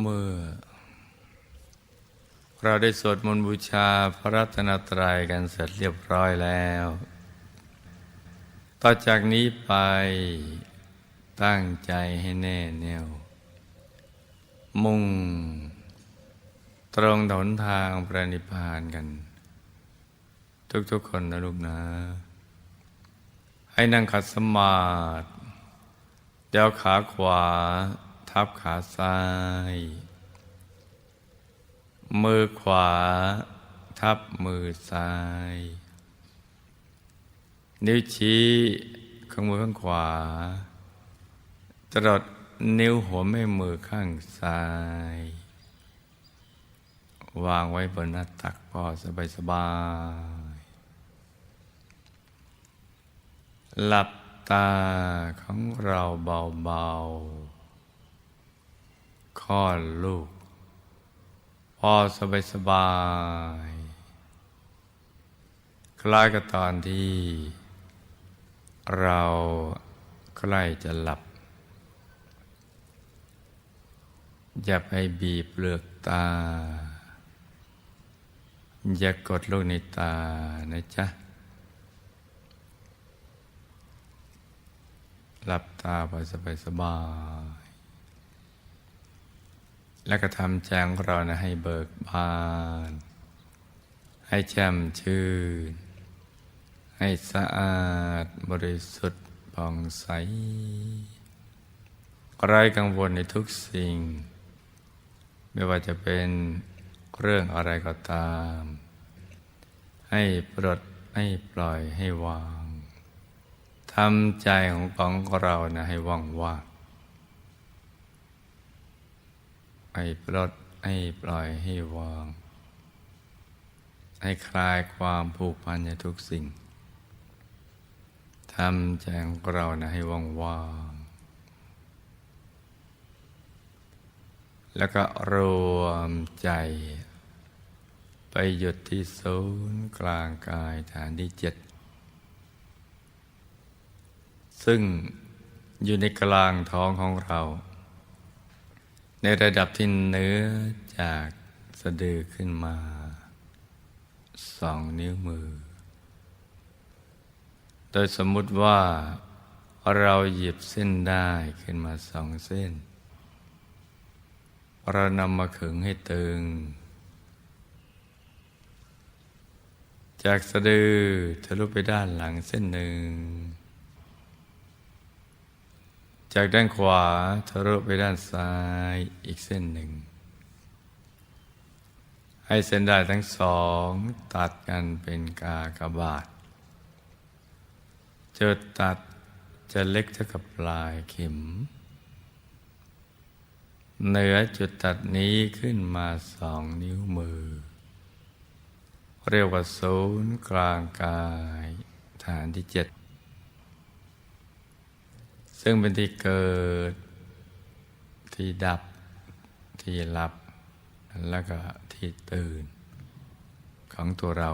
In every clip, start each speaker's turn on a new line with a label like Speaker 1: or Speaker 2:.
Speaker 1: เมื่อ เราได้สวดมนต์บูชาพระรัตนตรัยกันเสร็จเรียบร้อยแล้ว ต่อจากนี้ไปตั้งใจให้แน่แน่ว มุ่ง ตรงถนทางพระนิพพานกัน ทุกๆคนนะลูกนะ ให้นั่งขัดสมาธิเดี๋ยวขาขวา ทับขาซ้าย มือขวา ทับมือซ้าย นิ้วชี้ข้างมือข้างขวา ตลอดนิ้วหัวแม่มือข้างซ้าย วางไว้บนหน้าตักพอสบายสบายหลับตาของเราเบาๆ คลอดลูก พอสบายสบายคล้ายกับตอนที่เราใกล้จะหลับ อย่าไปบีบเปลือกตา อย่ากดลูกในตานะจ๊ะ หลับตาไปสบายสบายๆ แล้วก็ทำแจของเรานะให้เบิกบาน ให้แจ่มชื่น ให้สะอาดบริสุทธิ์ผ่องใสไร้กังวลในทุกสิ่ง ไม่ว่าจะเป็นเรื่องอะไรก็ตาม ให้ปลดให้ปล่อยให้วางทำใจของของเรานะให้ว่างว่าง ให้ปลดให้ปล่อยให้วาง ให้คลายความผูกพันในทุกสิ่งทำใจงเรานะให้ว่างว่างแล้วก็รวมใจ ไปหยุดที่ศูนย์กลางกายฐานที่เจ็ดซึ่งอยู่ในกลางท้องของเรา ในระดับที่เนื้อจากสะดือขึ้นมาสองนิ้วมือ โดยสมมุติว่าเราหยิบเส้นได้ขึ้นมาสองเส้น เรานำมาขึงให้ตึง จากสะดือทะลุไปด้านหลังเส้นหนึ่ง จากด้านขวาทะลุไปด้านซ้ายอีกเส้นหนึ่ง ให้เส้นได้ทั้งสองตัดกันเป็นกากบาทจุดตัดจะเล็กเท่ากับปลายเข็ม เหนือจุดตัดนี้ขึ้นมาสองนิ้วมือ เรียกว่าศูนย์กลางกาย ฐานที่เจ็ด ซึ่งเป็นที่เกิด ที่ดับ ที่หลับ แล้วก็ที่ตื่น ของตัวเรา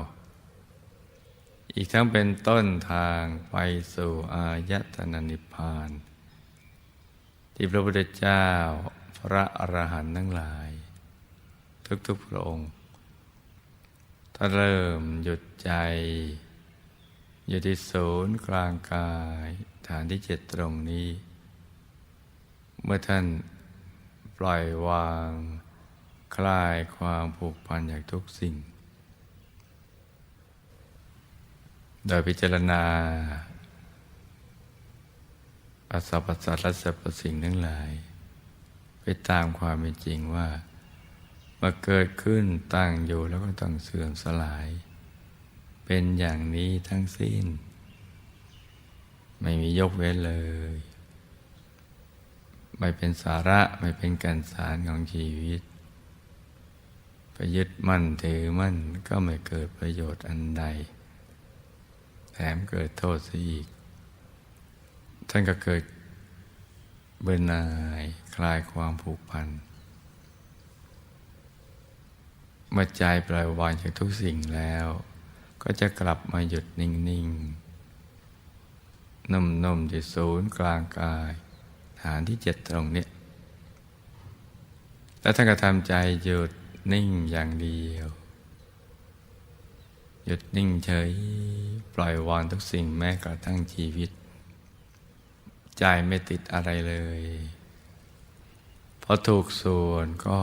Speaker 1: อีกทั้งเป็นต้นทางไปสู่อายตนะนิพพาน ที่พระพุทธเจ้าพระอรหันต์ทั้งหลาย ทุกๆพระองค์ถ้าเริ่มหยุดใจ อยู่ที่ศูนย์กลางกาย ฐานที่เจ็ดตรงนี้ เมื่อท่านปล่อยวาง คลายความผูกพันอย่างทุกสิ่ง โดยพิจารณาอสัพพสัตและสรรพสิ่งทั้งหลาย ไปตามความเป็นจริงว่ามาเกิดขึ้นตั้งอยู่แล้วก็ต้องเสื่อมสลาย เป็นอย่างนี้ทั้งสิ้น ไม่มียกเว้นเลย ไม่เป็นสาระไม่เป็นการสารของชีวิตไปยึดมั่นถือมั่นก็ไม่เกิดประโยชน์อันใด แถมเกิดโทษซะอีก ท่านก็เกิดเบื่อหน่ายคลายความผูกพันเมื่อใจปล่อยวางจากทุกสิ่งแล้ว ก็จะกลับมาหยุดนิ่ง ๆ นุ่มๆที่ศูนย์กลางกาย ฐานที่เจ็ดตรงนี้แล้วท่านก็ทำใจหยุดนิ่งอย่างเดียว หยุดนิ่งเฉยปล่อยวางทุกสิ่งแม้กระทั่งชีวิต ใจไม่ติดอะไรเลยพอถูกส่วนก็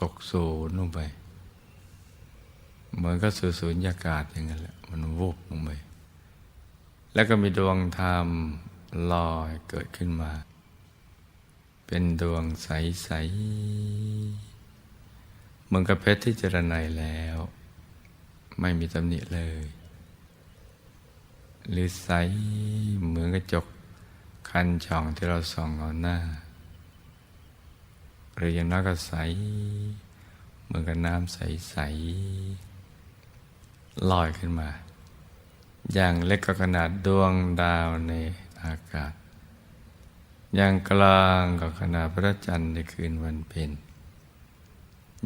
Speaker 1: ตกศูนย์ลงไป เหมือนก็สู่ศูนยากาศอย่างนั้นแหละ มันวูบลงไป แล้วก็มีดวงธรรมลอยเกิดขึ้นมา เป็นดวงใส ๆ เหมือนกับเพชรที่เจรไนแล้ว ไม่มีตำหนิเลย หรือใสเหมือนกระจกคันช่องที่เราส่องเอาหน้า หรืออย่างน้อยก็ใส เหมือนกับน้ำใส ๆ ลอยขึ้นมา อย่างเล็กก็ขนาดดวงดาวในอากาศ อย่างกลางก็ขนาดพระจันทร์ในคืนวันเพ็ญ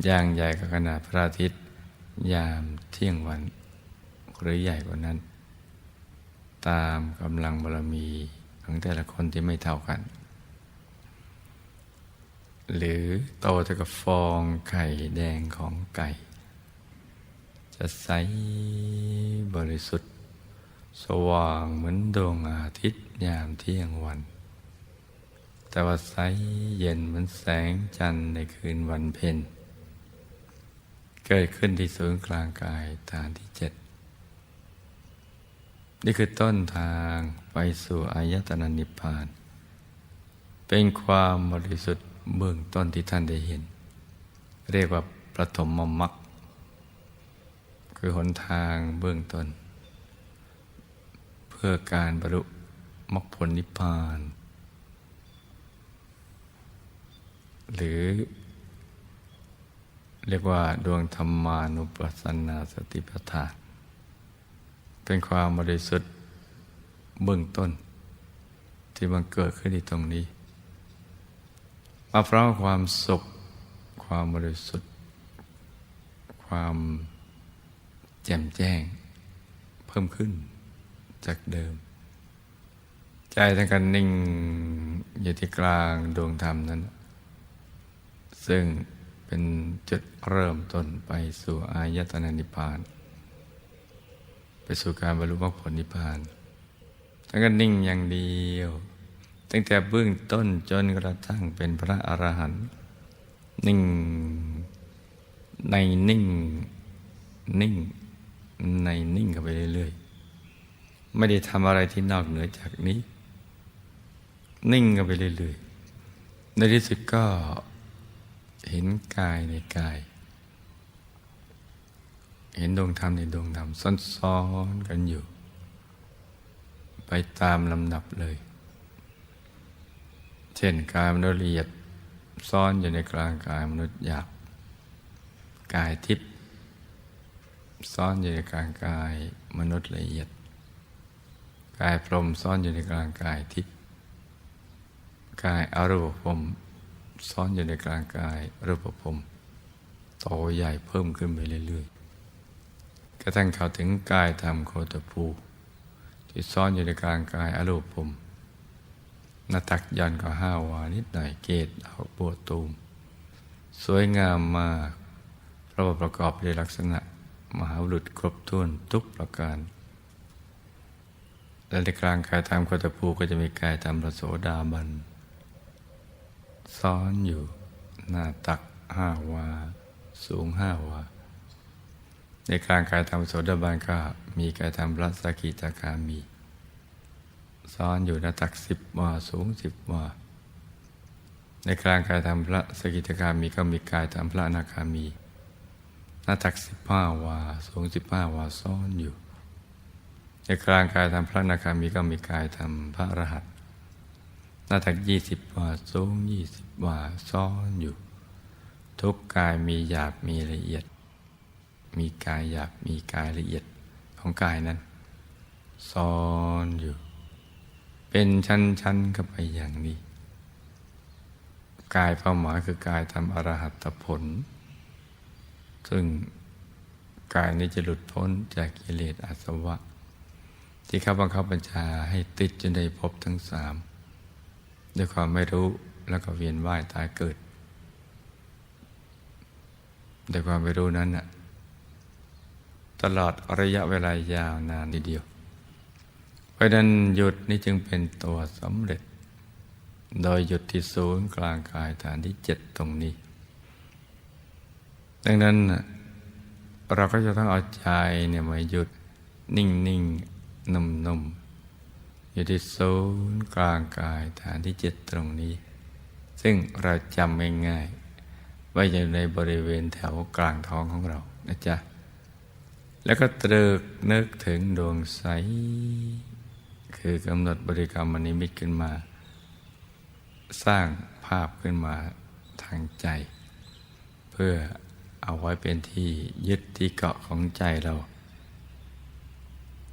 Speaker 1: อย่างใหญ่ก็ขนาดพระอาทิตย์ ยามเที่ยงวัน หรือใหญ่กว่านั้น ตามกำลังบารมีของแต่ละคนที่ไม่เท่ากัน หรือโตเท่ากับฟองไข่แดงของไก่ จะใสบริสุทธิ์ สว่างเหมือนดวงอาทิตย์ยามเที่ยงวัน แต่ว่าใสเย็นเหมือนแสงจันทร์ในคืนวันเพ็ญเกิดขึ้นที่ศูนย์กลางกายฐานที่เจ็ดนี่คือต้นทางไปสู่อายตนะนิพพาน เป็นความบริสุทธิ์เบื้องต้นที่ท่านได้เห็น เรียกว่าประถมมมรรคคือหนทางเบื้องต้น พื่อการบรรลุมรรคผลนิพพาน หรือ เรียกว่าดวงธรรมานุปัสสนาสติปัฏฐาน เป็นความบริสุทธิ์เบื้องต้น ที่มันเกิดขึ้นที่ตรงนี้ มาพร้อมความสุข ความบริสุทธิ์ ความแจ่มแจ้งเพิ่มขึ้น จากเดิม ใจทั้งกันนิ่งอยู่ที่กลางดวงธรรมนั้น ซึ่งเป็นจุดเริ่มต้นไปสู่อายตนะนิพพาน ไปสู่การบรรลุมรรคผลนิพพานทั้งก็นิ่งอย่างเดียว ตั้งแต่เบื้องต้นจนกระทั่งเป็นพระอรหันต์นิ่งในนิ่งนิ่งในนิ่งกันไปเรื่อยๆ ไม่ได้ทำอะไรที่นอกเหนือจากนี้ นิ่งกันไปเรื่อยๆในที่สุดก็เห็นกายในกาย เห็นดวงธรรมในดวงธรรมซ้อนๆกันอยู่ ไปตามลำดับเลย เช่นกายมนุษย์ละเอียดซ่อนอยู่ในกลางกายมนุษย์หยาบกายทิพย์ซ่อนอยู่ในกลางกายมนุษย์ละเอียด กายพรมซ่อนอยู่ในกลางกายทิพย์กายอรูปภพซ่อนอยู่ในกลางกายรูปภพโตใหญ่เพิ่มขึ้นไปเรื่อยๆกระทั่งเข้าถึงกายธรรมโคตภูที่ซ่อนอยู่ในกลางกายอรูปภพหน้าตักยันก็ห้าวานิดหน่อยเกตเอาปวดตูม สวยงามมากเพราะว่าประกอบด้วยลักษณะ มหาบุรุษครบถ้วนทุกประการ และในกลางกายธรรมโคตภูก็จะมีกายธรรมประโสดาบัน ซ้อนอยู่หน้าตักห้าวา สูงห้าวา ในกลางกายธรรมโสดาบันก็มีกายธรรมพระสกิตาคามี ซ้อนอยู่หน้าตักสิบวา สูงสิบวา ในกลางกายธรรมพระสกิตาคามีก็มีกายธรรมพระอนาคามี หน้าตักสิบห้าวา สูงสิบห้าวา ซ้อนอยู่ ในกลางกายธรรมพระนาคามีก็มีกายธรรมพระรหันต์หน้าตักยี่สิบวาสูงยี่สิบวาซ้อนอยู่ ทุกกายมีหยาบมีละเอียด มีกายหยาบมีกายละเอียดของกายนั้นซ้อนอยู่ เป็นชั้นๆเข้าไปอย่างนี้กายเป้าหมายคือกายทำอรหัตผล ซึ่งกายนี้จะหลุดพ้นจากกิเลสอาสวะ ที่ข้าบังคับบัญชาให้ติดจนได้พบทั้งสามด้วยความไม่รู้แล้วก็เวียนว่ายตายเกิดแต่ความไม่รู้นั้นน่ะตลอดระยะเวลายาวนานทีเดียว เพราะนั้นหยุดนี่จึงเป็นตัวสำเร็จ โดยหยุดที่ศูนย์กลางกายฐานที่เจ็ดตรงนี้ ดังนั้นเราก็จะต้องเอาใจเนี่ยมาหยุดนิ่งนิ่ง นุ่มนุ่มๆ อยู่ที่ศูนย์กลางกายฐานที่เจ็ดตรงนี้ ซึ่งเราจำง่ายๆไว้อยู่ในบริเวณแถวกลางท้องของเรานะจ๊ะ แล้วก็ตรึกนึกถึงดวงใส คือกำหนดบริกรรมมนิมิตขึ้นมา สร้างภาพขึ้นมาทางใจ เพื่อเอาไว้เป็นที่ยึดที่เกาะของใจเรา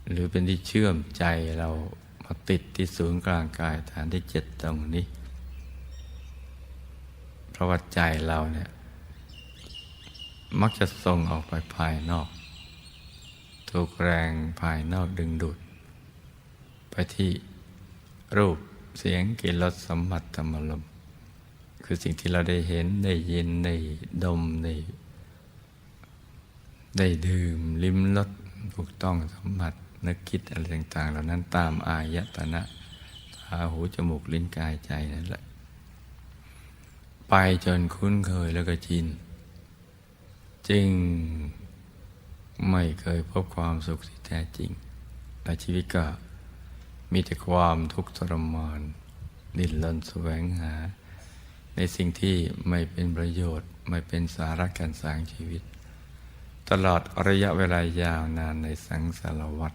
Speaker 1: หรือเป็นที่เชื่อมใจเรามาติดที่ศูนย์กลางกายฐานที่เจ็ดตรงนี้ เพราะว่าใจเราเนี่ย มักจะส่งออกไปภายนอก ถูกแรงภายนอกดึงดูด ไปที่รูปเสียงกลิ่นรสสัมผัสธรรมลมคือสิ่งที่เราได้เห็นได้ยินได้ดมได้ได้ดื่มลิ้มรสถูกต้องสัมผัส นึกคิดอะไรต่างๆ เหล่านั้นตามอายตนะตาหูจมูกลิ้นกายใจนั่นแหละ ไปจนคุ้นเคยแล้วก็ชินจึงไม่เคยพบความสุขที่แท้จริงและชีวิตก็มีแต่ความทุกข์ทรมานดิ้นรนแสวงหา ในสิ่งที่ไม่เป็นประโยชน์ ไม่เป็นสาระการสร้างชีวิต ตลอดระยะเวลายาวนานในสังสารวัฏ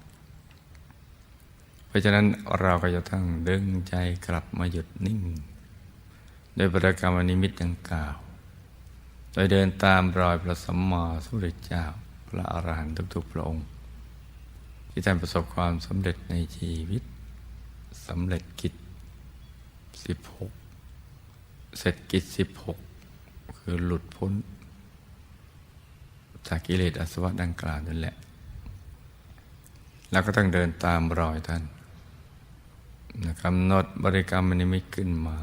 Speaker 1: เพราะฉะนั้นเราก็จะต้องดึงใจกลับมาหยุดนิ่งโดยประกรรมนิมิตดังกล่าว โดยเดินตามรอยพระสัมมาสัมพุทธเจ้าพระอรหันต์ทุกๆพระองค์ ที่ท่านประสบความสำเร็จในชีวิตสำเร็จกิจสิบหกเสร็จกิจสิบหกคือหลุดพ้น จากกิเลสอสวะดังกล่าวนั่นแหละ แล้วก็ต้องเดินตามรอยท่าน กำหนดบริกรรมมันิมิตขึ้นมา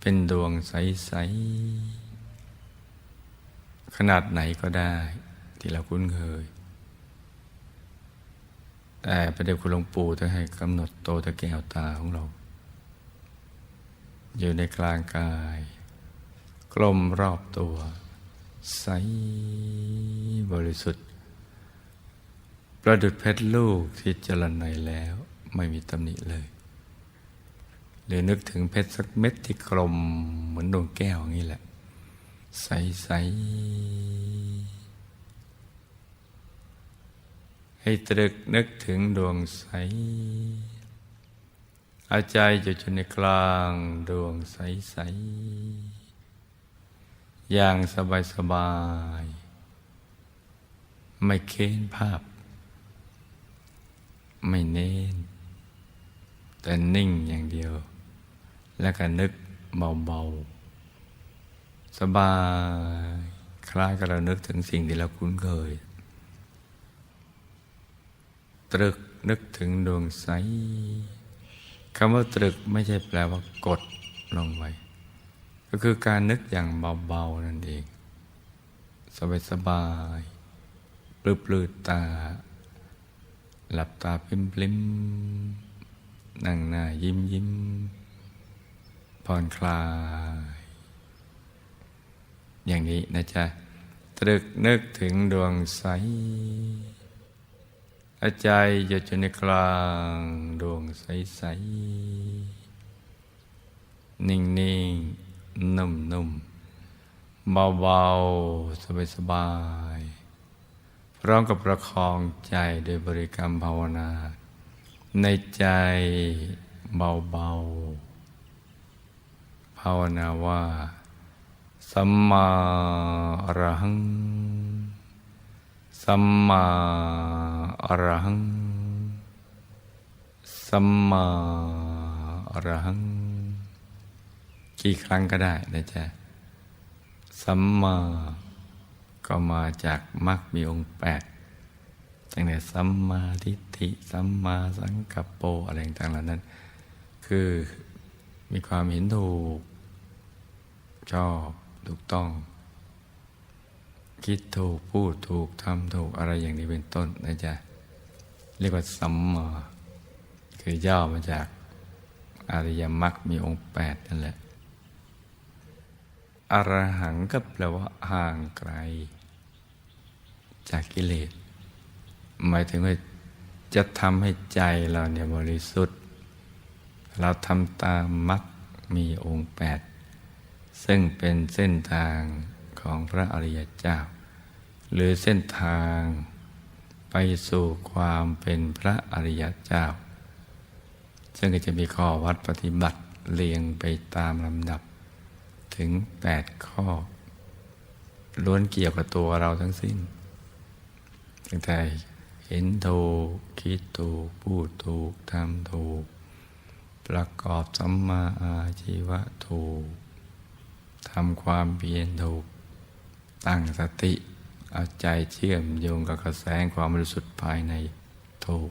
Speaker 1: เป็นดวงใส ๆ ขนาดไหนก็ได้ ที่เราคุ้นเคย แต่ประเดี๋ยวคุณหลวงปู่จะให้กำหนดโตตะแก้วตาของเรา อยู่ในกลางกาย กลมรอบตัว ใสบริสุทธิ์ ประดุดเพชรลูกที่เจริญในแล้ว ไม่มีตำหนิเลย หรือนึกถึงเพชรสักเม็ดที่กลมเหมือนดวงแก้วอย่างนี้แหละ ใส ๆ ให้ตรึกนึกถึงดวงใส อาใจอยู่ในกลางดวงใส ๆ อย่างสบายสบาย ๆไม่เค้นภาพ ไม่เน้น แต่นิ่งอย่างเดียว แล้วก็นึกเบาๆ สบายคล้ายกับเรานึกถึงสิ่งที่เราคุ้นเคย ตรึกนึกถึงดวงใสคำว่าตรึกไม่ใช่แปลว่ากดลงไปก็คือการนึกอย่างเบาๆนั่นเอง สบายสบายปลือปลือตา หลับตาพริมพลิม นั่งหน้ายิ้มยิ้มผ่อนคลาย อย่างนี้นะจ๊ะ ตรึกนึกถึงดวงใสอาใจหยุดอยู่ในกลางดวงใสๆนิ่งๆนุ่มๆเบาๆสบายๆพร้อมกับประคองใจโดยบริกรรมภาวนา ในใจเบาๆ ภาวนาว่าสัมมาอรหัง สัมมาอรหัง สัมมาอรหัง กี่ครั้งก็ได้นะจ๊ะ สัมมาก็มาจากมรรคมีองค์แปด ตั้งแต่สัมมาทิฏฐิสัมมาสังกัปโปอะไรต่างๆเหล่านั้น คือมีความเห็นถูก ชอบถูกต้อง คิดถูกพูดถูกทำถูกอะไรอย่างนี้เป็นต้นนะจ๊ะเรียกว่าสัมมาคือย่อมาจากอริยมรรคมีองค์แปดนั่นแหละอรหังก็แปลว่าห่างไกล จากกิเลส หมายถึงว่าจะทำให้ใจเราเนี่ยบริสุทธิ์ เราทำตามมรรคมีองค์แปดซึ่งเป็นเส้นทางของพระอริยเจ้า หรือเส้นทางไปสู่ความเป็นพระอริยเจ้า ซึ่งก็จะมีข้อวัดปฏิบัติเรียงไปตามลำดับ ถึงแปดข้อ ล้วนเกี่ยวกับตัวเราทั้งสิ้นตั้งแต่ ห็นถูก คิดถูก พูดถูก ทำถูก ประกอบสัมมาอาชีวะถูก ทำความเพียรถูก ตั้งสติ เอาใจเชื่อมโยงกับกระแสความบริสุทธิ์ภายในถูก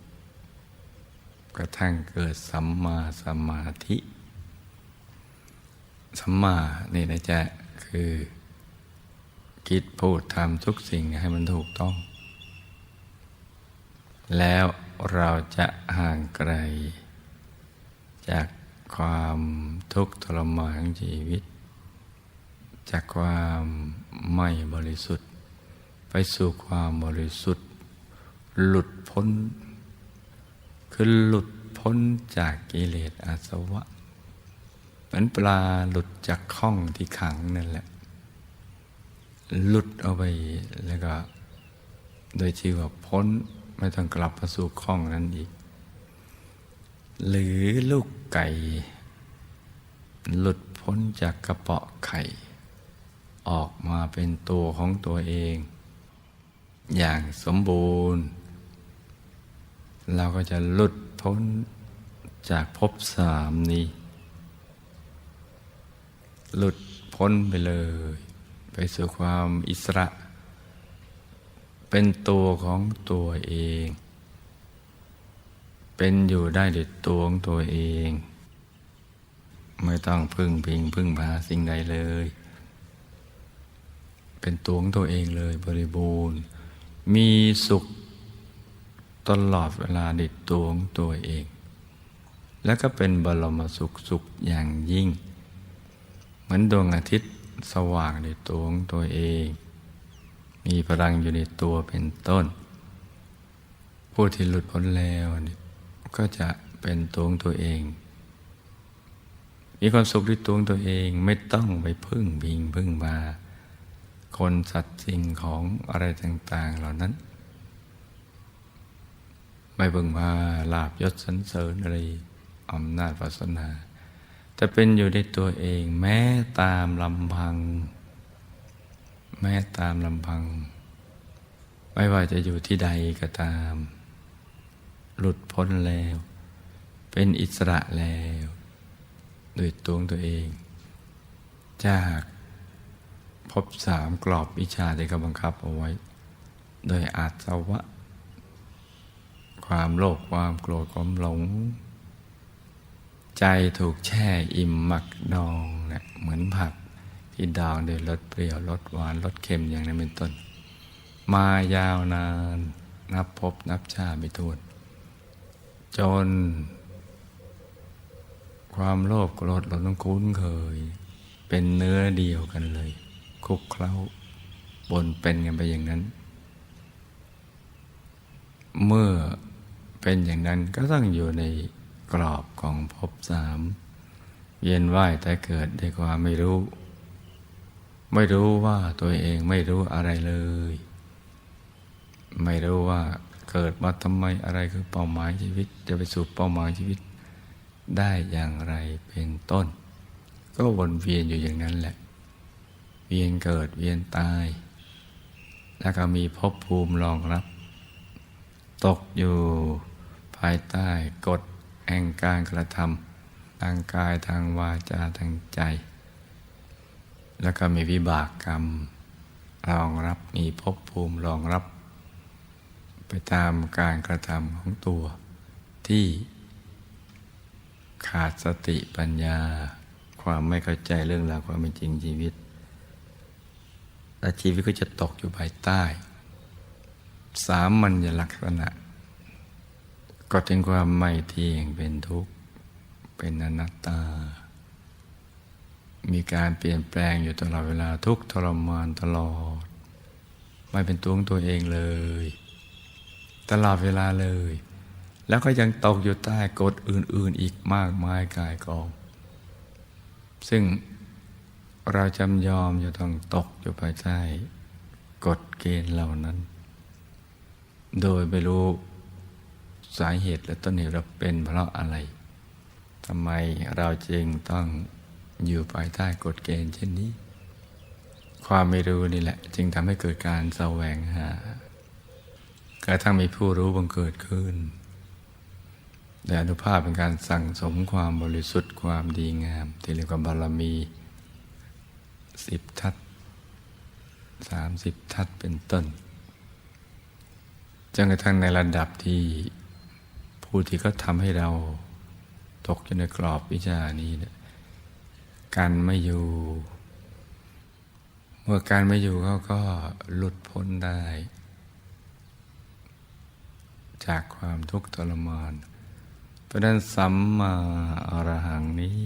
Speaker 1: กระทั่งเกิดสัมมาสมาธิ สัมมานี่นะจ๊ะคือ คิดพูดทำทุกสิ่งให้มันถูกต้อง แล้วเราจะห่างไกล จากความทุกข์ทรมานของชีวิต จากความไม่บริสุทธิ์ ไปสู่ความบริสุทธิ์ หลุดพ้น คือหลุดพ้นจากกิเลสอาสวะเหมือนปลาหลุดจากข้องที่ขังนั่นแหละ หลุดเอาไปแล้วก็ โดยชื่อว่าพ้น ไม่ต้องกลับมาสู่ข้องนั้นอีก หรือลูกไก่ หลุดพ้นจากกระเปาะไข่ ออกมาเป็นตัวของตัวเอง อย่างสมบูรณ์ เราก็จะหลุดพ้นจากภพสามนี้ หลุดพ้นไปเลย ไปสู่ความอิสระ เป็นตัวของตัวเอง เป็นอยู่ได้ด้วยตัวของตัวเอง ไม่ต้องพึ่งพิงพึ่งพาสิ่งใดเลย เป็นตัวของตัวเองเลยบริบูรณ์ มีสุขตลอดเวลาในตัวของตัวเอง แล้วก็เป็นบรมสุขสุขอย่างยิ่ง เหมือนดวงอาทิตย์สว่างในตัวของตัวเอง มีพลังอยู่ในตัวเป็นต้น ผู้ที่หลุดพ้นแล้วนี่ก็จะเป็นตัวของตัวเอง มีความสุขในตัวของตัวเองไม่ต้องไปพึ่งพิงพึ่งมา คนสัตว์สิ่งของอะไรต่าง ๆ เหล่านั้น ไม่เบิ่งมาลาบยศสันเสริญอะไรอำนาจวาสนา แต่เป็นอยู่ในตัวเองแม้ตามลำพัง แม้ตามลำพัง ไม่ว่าจะอยู่ที่ใดก็ตาม หลุดพ้นแล้ว เป็นอิสระแล้วโดยตัวตัวเอง จากพบสามกรอบวิชาที่เขาบังคับเอาไว้ โดยอาสวะ ความโลภความโกรธความหลง ใจถูกแช่อิ่มหมักดองเนะี่ยเหมือนผัก ที่ดองด้วยรสเปรี้ยวรสหวานรสเค็มอย่างนั้นเป็นต้น มายาวนานนับพบนับชาไม่ถ้วนจน ความโลภโกรธเราต้องคุ้นเคย เป็นเนื้อเดียวกันเลย คุกเคล้าบนเป็นกันไปอย่างนั้น เมื่อเป็นอย่างนั้นก็ต้องอยู่ในกรอบของภพสามเย็นไหวแต่เกิดด้วยความไม่รู้ ไม่รู้ว่าตัวเองไม่รู้อะไรเลย ไม่รู้ว่าเกิดมาทำไมอะไรคือเป้าหมายชีวิต จะไปสู่เป้าหมายชีวิต ได้อย่างไรเป็นต้น ก็วนเวียนอยู่อย่างนั้นแหละ เวียนเกิดเวียนตาย แล้วก็มีภพภูมิรองรับ ตกอยู่ภายใต้กฎแห่งการกระทำทางกายทางวาจาทางใจ แล้วก็มีวิบากกรรม รองรับมีภพภูมิรองรับ ไปตามการกระทำของตัวที่ขาดสติปัญญา ความไม่เข้าใจเรื่องราวความเป็นจริงชีวิต และชีวิตก็จะตกอยู่ภายใต้ สามัญลักษณะ ก็ถึงความไม่เที่ยงเป็นทุกข์ เป็นอนัตตา มีการเปลี่ยนแปลงอยู่ตลอดเวลาทุกทรมานตลอด ไม่เป็นตัวของตัวเองเลย ตลอดเวลาเลย แล้วก็ยังตกอยู่ใต้กฎอื่น ๆ อีกมากมายกายกอง ซึ่งเราจำยอมจะต้องตกอยู่ภายใต้กฎเกณฑ์เหล่านั้น โดยไม่รู้สาเหตุและต้นเหตุเราเป็นเพราะอะไรทำไมเราจึงต้อง อยู่ภายใต้กฎเกณฑ์เช่นนี้ ความไม่รู้นี่แหละ จึงทำให้เกิดการแสวงหากระทั่งมีผู้รู้บังเกิดขึ้นแต่อนุภาพเป็นการสั่งสมความบริสุทธิ์ความดีงาม ที่เรียกว่าบารมีสิบทัศสามสิบทัศเป็นต้นจนกระทั่งในระดับที่ผู้ที่เขาทำให้เราตกอยู่ในกรอบวิชานี้เนี่ย การไม่อยู่ เมื่อการไม่อยู่เขาก็หลุดพ้นได้ จากความทุกข์ทรมานเพราะนั้นสัมมาอรหังนี้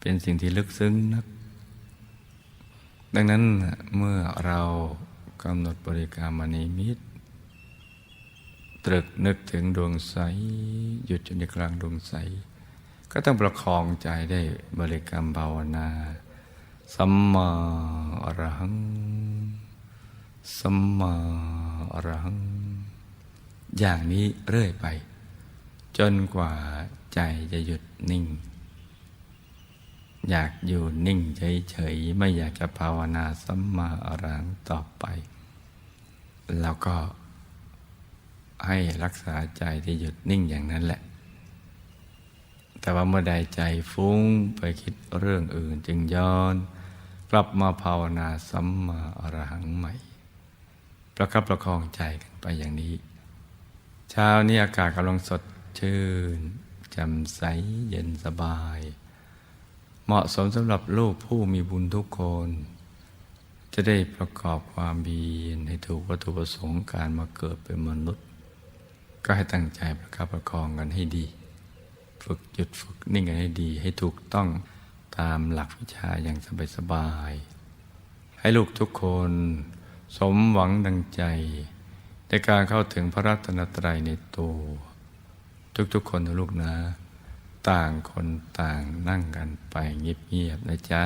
Speaker 1: เป็นสิ่งที่ลึกซึ้งนัก ดังนั้นเมื่อเรากำหนดบริกรรมนิมิตตรึกนึกถึงดวงใส หยุดอยู่ในกลางดวงใส ก็ต้องประคองใจได้บริกรรมภาวนาสัมมาอรหัง สัมมาอรหัง อย่างนี้เรื่อยไป จนกว่าใจจะหยุดนิ่ง อยากอยู่นิ่งเฉยๆ ไม่อยากจะภาวนาสัมมาอรหังต่อไป แล้วก็ให้รักษาใจที่หยุดนิ่งอย่างนั้นแหละ แต่ว่าเมื่อใดใจฟุ้งไปคิดเรื่องอื่นจึงย้อน กลับมาภาวนาสัมมาอรหังใหม่ ประคับประคองใจกันไปอย่างนี้ เช้านี้อากาศกำลังสดชื่นแจ่มใสเย็นสบาย เหมาะสมสำหรับลูกผู้มีบุญทุกคน จะได้ประกอบความเบียนให้ถูกวัตถุประสงค์การมาเกิดเป็นมนุษย์ ก็ให้ตั้งใจประคับประคองกันให้ดี ฝึกหยุดฝึกนิ่งให้ดีให้ถูกต้องตามหลักวิชาอย่างสบายๆให้ลูกทุกคนสมหวังดังใจ ในการเข้าถึงพระรัตนตรัยในตัว ทุกๆคนนะลูกนะ ต่างคนต่างนั่งกันไปเงียบๆนะจ๊ะ